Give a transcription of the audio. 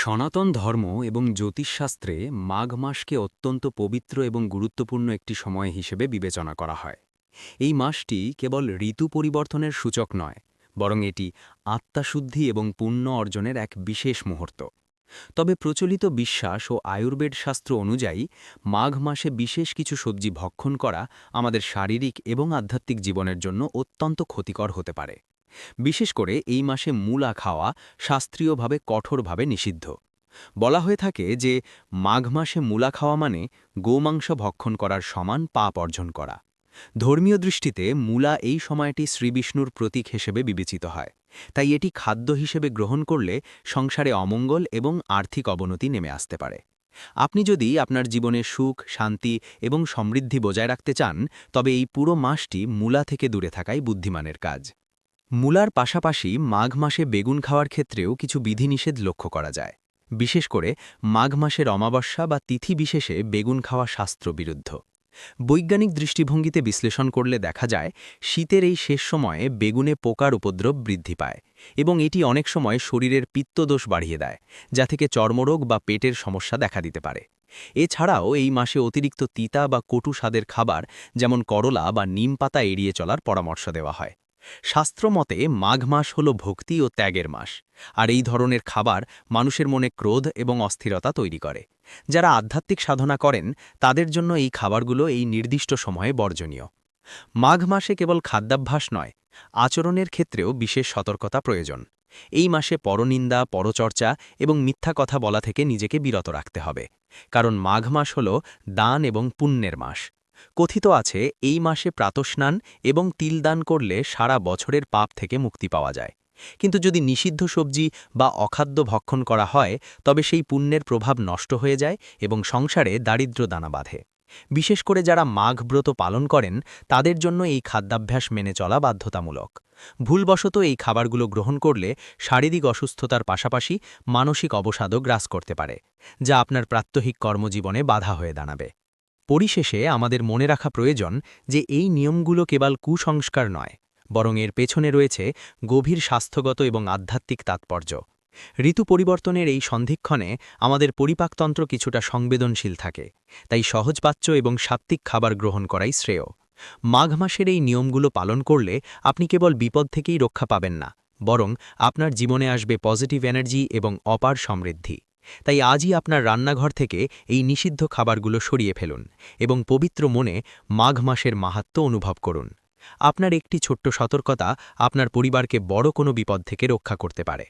সনাতন ধর্ম এবং জ্যোতিষশাস্ত্রে মাঘ মাসকে অত্যন্ত পবিত্র এবং গুরুত্বপূর্ণ একটি সময় হিসেবে বিবেচনা করা হয়। এই মাসটি কেবল ঋতু পরিবর্তনের সূচক নয়, বরং এটি আত্মাশুদ্ধি এবং পুণ্য অর্জনের এক বিশেষ মুহূর্ত। তবে প্রচলিত বিশ্বাস ও আয়ুর্বেদ শাস্ত্র অনুযায়ী, মাঘ মাসে বিশেষ কিছু সবজি ভক্ষণ করা আমাদের শারীরিক এবং আধ্যাত্মিক জীবনের জন্য অত্যন্ত ক্ষতিকর হতে পারে। বিশেষ করে এই মাসে মূলা খাওয়া শাস্ত্রীয়ভাবে কঠোরভাবে নিষিদ্ধ। বলা হয়ে থাকে যে, মাঘ মাসে মূলা খাওয়া মানে গোমাংস ভক্ষণ করার সমান পাপ অর্জন করা। ধর্মীয় দৃষ্টিতে মূলা এই সময়টি শ্রীবিষ্ণুর প্রতীক হিসেবে বিবেচিত হয়। তাই এটি খাদ্য হিসেবে গ্রহণ করলে সংসারে অমঙ্গল এবং আর্থিক অবনতি নেমে আসতে পারে। আপনি যদি আপনার জীবনে সুখ, শান্তি এবং সমৃদ্ধি বজায় রাখতে চান, তবে এই পুরো মাসটি মূলা থেকে দূরে থাকাই বুদ্ধিমানের কাজ। মূলার পাশাপাশি মাঘ মাসে বেগুন খাওয়ার ক্ষেত্রেও কিছু বিধিনিষেধ লক্ষ্য করা যায়। বিশেষ করে, মাঘ মাসের অমাবস্যা বা তিথি বিশেষে বেগুন খাওয়া শাস্ত্রবিরুদ্ধ। বৈজ্ঞানিক দৃষ্টিভঙ্গিতে বিশ্লেষণ করলে দেখা যায়, শীতের এই শেষ সময়ে বেগুনে পোকার উপদ্রব বৃদ্ধি পায় এবং এটি অনেক সময় শরীরের পিত্তদোষ বাড়িয়ে দেয়, যা থেকে চর্মরোগ বা পেটের সমস্যা দেখা দিতে পারে। এছাড়াও এই মাসে অতিরিক্ত তিতা বা কটু স্বাদের খাবার, যেমন করলা বা নিম পাতা এড়িয়ে চলার পরামর্শ দেওয়া হয়। শাস্ত্রমতে মাঘ মাস হল ভক্তি ও ত্যাগের মাস, আর এই ধরনের খাবার মানুষের মনে ক্রোধ এবং অস্থিরতা তৈরি করে। যারা আধ্যাত্মিক সাধনা করেন, তাদের জন্য এই খাবারগুলো এই নির্দিষ্ট সময়ে বর্জনীয়। মাঘ মাসে কেবল খাদ্যাভ্যাস নয়, আচরণের ক্ষেত্রেও বিশেষ সতর্কতা প্রয়োজন। এই মাসে পরনিন্দা, পরচর্চা এবং মিথ্যা কথা বলা থেকে নিজেকে বিরত রাখতে হবে, কারণ মাঘ মাস হল দান এবং পুণ্যের মাস। কথিত আছে, এই মাসে প্রাতস্নান এবং তিলদান করলে সারা বছরের পাপ থেকে মুক্তি পাওয়া যায়। কিন্তু যদি নিষিদ্ধ সবজি বা অখাদ্য ভক্ষণ করা হয়, তবে সেই পুণ্যের প্রভাব নষ্ট হয়ে যায় এবং সংসারে দারিদ্র দানা বাঁধে। বিশেষ করে যারা মাঘ ব্রত পালন করেন, তাদের জন্য এই খাদ্যাভ্যাস মেনে চলা বাধ্যতামূলক। ভুলবশত এই খাবারগুলো গ্রহণ করলে শারীরিক অসুস্থতার পাশাপাশি মানসিক অবসাদও গ্রাস করতে পারে, যা আপনার প্রাত্যহিক কর্মজীবনে বাধা হয়ে দাঁড়াবে। পরিশেষে আমাদের মনে রাখা প্রয়োজন যে এই নিয়মগুলো কেবল কুসংস্কার নয়, বরং এর পেছনে রয়েছে গভীর স্বাস্থ্যগত এবং আধ্যাত্মিক তাৎপর্য। ঋতু পরিবর্তনের এই সন্ধিক্ষণে আমাদের পরিপাকতন্ত্র কিছুটা সংবেদনশীল থাকে, তাই সহজপাচ্য এবং সাত্ত্বিক খাবার গ্রহণ করাই শ্রেয়। মাঘ মাসের এই নিয়মগুলো পালন করলে আপনি কেবল বিপদ থেকেই রক্ষা পাবেন না, বরং আপনার জীবনে আসবে পজিটিভ এনার্জি এবং অপার সমৃদ্ধি। তাই আজই আপনার রান্নাঘর থেকে এই নিষিদ্ধ খাবারগুলো সরিয়ে ফেলুন এবং পবিত্র মনে মাঘ মাসের মাহাত্ম অনুভব করুন। আপনার একটি ছোট্ট সতর্কতা আপনার পরিবারকে বড় কোনো বিপদ থেকে রক্ষা করতে পারে।